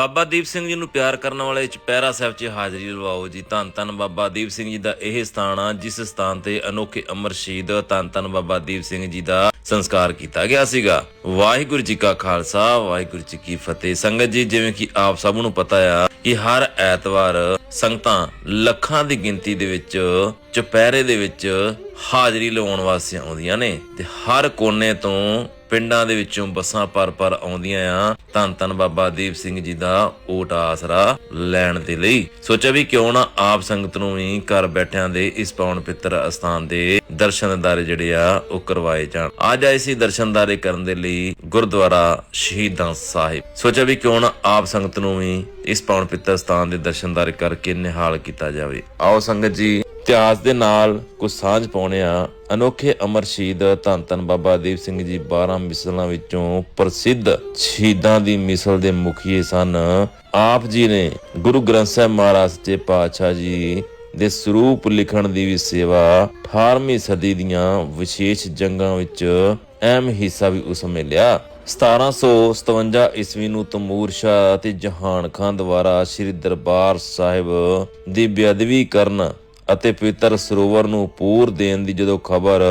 ਬਾਬਾ ਦੀਪ ਸਿੰਘ ਜੀ ਨੂੰ ਪਿਆਰ ਕਰਨ ਵਾਲੇ ਚੁਪਹਿਰਾ ਸਾਹਿਬ 'ਚ ਹਾਜ਼ਰੀ ਲਵਾਓ ਜੀ। ਧੰਨ ਧੰਨ ਬਾਬਾ ਦੀਪ ਸਿੰਘ ਜੀ ਦਾ ਇਹ ਸਥਾਨ ਆ, ਜਿਸ ਸਥਾਨ ਤੇ ਅਨੋਖੇ ਅਮਰ ਸ਼ਹੀਦ ਧੰਨ ਧੰਨ ਬਾਬਾ ਦੀਪ ਸਿੰਘ ਜੀ ਦਾ ਸੰਸਕਾਰ ਕੀਤਾ ਗਿਆ ਸੀਗਾ। ਵਾਹਿਗੁਰੂ ਜੀ ਕਾ ਖਾਲਸਾ, ਵਾਹਿਗੁਰੂ ਜੀ ਕੀ ਫਤਿਹ। ਸੰਗਤ ਜੀ, ਜਿਵੇਂ ਕਿ ਆਪ ਸਭ ਨੂੰ ਪਤਾ ਆ ਕਿ ਹਰ ਐਤਵਾਰ ਸੰਗਤਾਂ ਲੱਖਾਂ ਦੀ ਗਿਣਤੀ ਦੇ ਵਿੱਚ, ਚੁਪਹਿਰੇ ਦੇ ਵਿੱਚ ਹਾਜ਼ਰੀ ਲਵਾਉਣ ਵਾਸਤੇ ਆਉਂਦੀਆਂ ਨੇ। ਤੇ ਹਰ ਕੋਨੇ ਤੋਂ ਪਿੰਡਾਂ ਦੇ ਵਿੱਚੋਂ ਬੱਸਾਂ ਪਰ ਪਰ ਆਉਂਦੀਆਂ ਆ। ਧੰਨ ਧੰਨ ਬਾਬਾ ਦੀਪ ਸਿੰਘ ਜੀ ਦਾ ਓਟ ਆਸਰਾ ਲੈਣ ਦੇ ਲਈ। ਸੋਚਿਆ ਵੀ ਕਿਉਂ ਨਾ ਆਪ ਸੰਗਤ ਨੂੰ ਵੀ ਘਰ ਬੈਠਿਆਂ ਦੇ ਇਸ ਪਾਵਨ ਪਿੱਤਰ ਅਸਥਾਨ ਦੇ ਦਰਸ਼ਨਦਾਰੇ ਜਿਹੜੇ ਆ, ਉਹ ਕਰਵਾਏ ਜਾਣ। ਅੱਜ ਆਏ ਸੀ ਦਰਸ਼ਨਦਾਰੇ ਕਰਨ ਦੇ ਲਈ ਗੁਰਦੁਆਰਾ ਸ਼ਹੀਦਾਂ ਸਾਹਿਬ। ਸੋਚਿਆ ਵੀ ਕਿਉਂ ਨਾ ਆਪ ਸੰਗਤ ਨੂੰ ਵੀ ਇਸ ਪਾਵਨ ਪਿੱਤਰ ਸਥਾਨ ਦੇ ਦਰਸ਼ਨਦਾਰੇ ਕਰਕੇ ਨਿਹਾਲ ਕੀਤਾ ਜਾਵੇ। ਆਓ ਸੰਗਤ ਜੀ ਇਤਿਹਾਸ ਦੇ ਨਾਲ ਕੁਝ ਸਾਂਝ ਪਾਉਣੇ ਆ। ਅਨੋਖੇ ਅਮਰ ਸ਼ਹੀਦ ਧੰਨ ਧੰਨ ਬਾਬਾ ਦੀਪ ਸਿੰਘ ਜੀ 12 ਮਿਸਲਾਂ ਵਿੱਚੋਂ ਪ੍ਰਸਿੱਧ ਸ਼ਹੀਦਾਂ ਦੀ ਮਿਸਲ ਦੇ ਮੁਖੀਏ ਸਨ। ਆਪ ਜੀ ਨੇ ਗੁਰੂ ਗ੍ਰੰਥ ਸਾਹਿਬ ਮਹਾਰਾਜ ਸੱਚੇ ਪਾਤਸ਼ਾਹ ਜੀ ਦੇ ਸਰੂਪ ਲਿਖਣ ਦੀ ਵੀ ਸੇਵਾ 18ਵੀਂ ਸਦੀ ਦੀਆਂ ਵਿਸ਼ੇਸ਼ ਜੰਗਾਂ ਵਿੱਚ ਅਹਿਮ ਹਿੱਸਾ ਵੀ ਉਸ ਸਮੇਂ ਲਿਆ। 1757 ਈਸਵੀ ਨੂੰ ਤਮੂਰ ਸ਼ਾਹ ਅਤੇ ਜਹਾਨ ਖਾਨ ਦੁਆਰਾ ਸ੍ਰੀ ਦਰਬਾਰ ਸਾਹਿਬ ਦੀ ਬੇਅਦਬੀ ਕਰਨ ਅਤੇ ਪਵਿੱਤਰ ਸਰੋਵਰ ਨੂੰ ਪੂਰ ਦੇਣ ਦੀ ਜਦੋਂ ਖਬਰ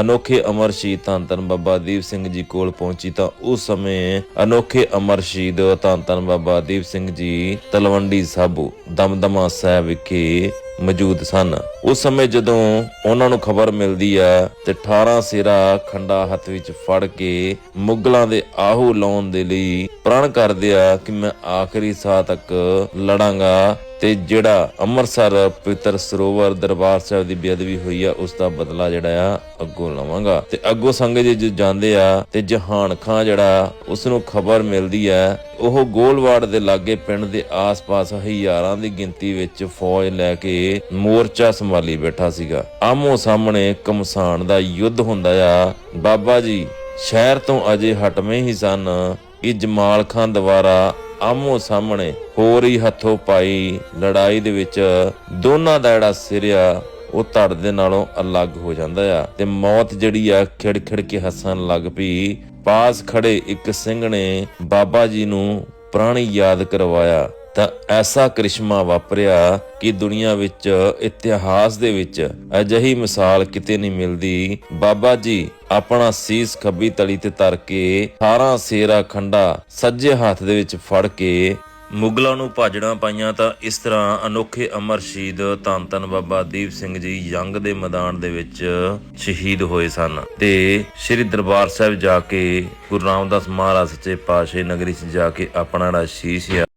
ਅਨੋਖੇ ਅਮਰ ਸ਼ਹੀਦ ਧੰਨ ਧੰਨ ਬਾਬਾ ਦੀਪ ਸਿੰਘ ਜੀ ਕੋਲ ਪਹੁੰਚੀ ਤਾਂ ਉਸ ਸਮੇਂ ਅਨੋਖੇ ਅਮਰ ਸ਼ਹੀਦ ਧੰਨ ਧੰਨ ਬਾਬਾ ਦੀਪ ਸਿੰਘ ਜੀ ਤਲਵੰਡੀ ਸਾਬੋ ਦਮਦਮਾ ਸਾਹਿਬ ਵਿਖੇ ਮੌਜੂਦ ਸਨ। ਉਸ ਸਮੇਂ ਜਦੋਂ ਉਹਨਾਂ ਨੂੰ ਖਬਰ ਮਿਲਦੀ ਆ ਤੇ 18 ਸਿਰਾ ਖੰਡਾ ਹੱਥ ਵਿੱਚ ਫੜ ਕੇ ਮੁਗਲਾਂ ਦੇ ਆਹੂ ਲਾਉਣ ਦੇ ਲਈ ਪ੍ਰਣ ਕਰਦੇ ਆ ਕਿ ਮੈਂ ਆਖਰੀ ਸਾਹ ਤੱਕ ਲੜਾਂਗਾ ਤੇ ਜਿਹੜਾ ਅੰਮ੍ਰਿਤਸਰ ਪਵਿੱਤਰ ਸਰੋਵਰ ਦਰਬਾਰ ਸਾਹਿਬ ਦੀ ਬੇਅਦਬੀ ਹੋਈ ਆ, ਉਸ ਦਾ ਬਦਲਾ ਜਿਹੜਾ ਆ, ਅੱਗੋਂ ਲਵਾਂਗਾ। ਤੇ ਅੱਗੋਂ ਸੰਗਤ ਜੀ ਜੋ ਜਾਂਦੇ ਆ ਤੇ ਜਹਾਨ ਖਾਂ ਜਿਹੜਾ ਉਸ ਨੂੰ ਖਬਰ ਮਿਲਦੀ ਆ, ਉਹ ਗੋਲਵਾੜ ਦੇ ਲਾਗੇ ਪਿੰਡ ਦੇ ਆਸ-ਪਾਸ ਹਜ਼ਾਰਾਂ ਦੀ ਗਿਣਤੀ ਵਿੱਚ ਫੌਜ ਲੈ ਕੇ ਮੋਰਚਾ ਸੰਭਾਲੀ ਬੈਠਾ ਸੀਗਾ। ਆਮੋ ਸਾਹਮਣੇ ਕਮਸਾਨ ਦਾ ਯੁੱਧ ਹੁੰਦਾ ਆ। ਬਾਬਾ ਜੀ, ਸ਼ਹਿਰ ਤੋਂ ਅਜੇ ਹਟਵੇਂ ਹੀ ਸਨ। ਕਿ ਜਮਾਲ ਖਾਨ ਦੁਆਰਾ ਆਮੋ ਸਾਹਮਣੇ ਹੋ ਰਹੀ ਹੱਥੋਂ ਪਾਈ ਲੜਾਈ ਦੇ ਵਿੱਚ ਦੋਨਾਂ ਦਾ ਜਿਹੜਾ ਸਿਰ ਆ, ਉਹ ਧੜ ਦੇ ਨਾਲੋਂ ਅਲੱਗ ਹੋ ਜਾਂਦਾ ਆ। ਤੇ ਮੌਤ ਜਿਹੜੀ ਆ ਖਿੜ ਖਿੜ ਕੇ ਹੱਸਣ ਲੱਗ ਪਈ। ਪਾਸ ਖੜੇ ਇੱਕ ਸਿੰਘ ਨੇ ਬਾਬਾ ਜੀ ਨੂੰ ਪੁਰਾਣੀ ਯਾਦ ਕਰਵਾਇਆ। ਤਾਂ ਐਸਾ ਕ੍ਰਿਸ਼ਮਾ ਵਾਪਰਿਆ ਕਿ ਦੁਨੀਆ ਵਿੱਚ ਇਤਿਹਾਸ ਦੇ ਵਿੱਚ ਅਜਿਹੀ ਮਿਸਾਲ ਕਿਤੇ ਨਹੀਂ ਮਿਲਦੀ। ਬਾਬਾ ਜੀ ਆਪਣਾ ਸੀਸ ਖੱਬੀ ਤਲੀ ਤੇ ਧਰ ਕੇ 18 ਸੇਰਾ ਖੰਡਾ ਸੱਜੇ ਹੱਥ ਦੇ ਵਿੱਚ ਫੜ ਕੇ ਮੁਗਲਾਂ ਨੂੰ ਭਾਜੜਾਂ ਪਾਈਆਂ ਤਾਂ ਇਸ ਤਰ੍ਹਾਂ ਅਨੋਖੇ ਅਮਰ ਸ਼ਹੀਦ ਧੰਨ ਧੰਨ ਬਾਬਾ ਦੀਪ ਸਿੰਘ ਜੀ ਜੰਗ ਦੇ ਮੈਦਾਨ ਦੇ ਵਿੱਚ ਸ਼ਹੀਦ ਹੋਏ ਸਨ ਤੇ ਸ੍ਰੀ ਦਰਬਾਰ ਸਾਹਿਬ ਜਾ ਕੇ ਗੁਰੂ ਰਾਮਦਾਸ ਮਹਾਰਾਜ ਸੱਚੇ ਪਾਤਸ਼ਾਹ ਨਗਰੀ 'ਚ ਜਾ ਕੇ ਆਪਣਾ ਜਿਹੜਾ ਸ਼ੀਸ਼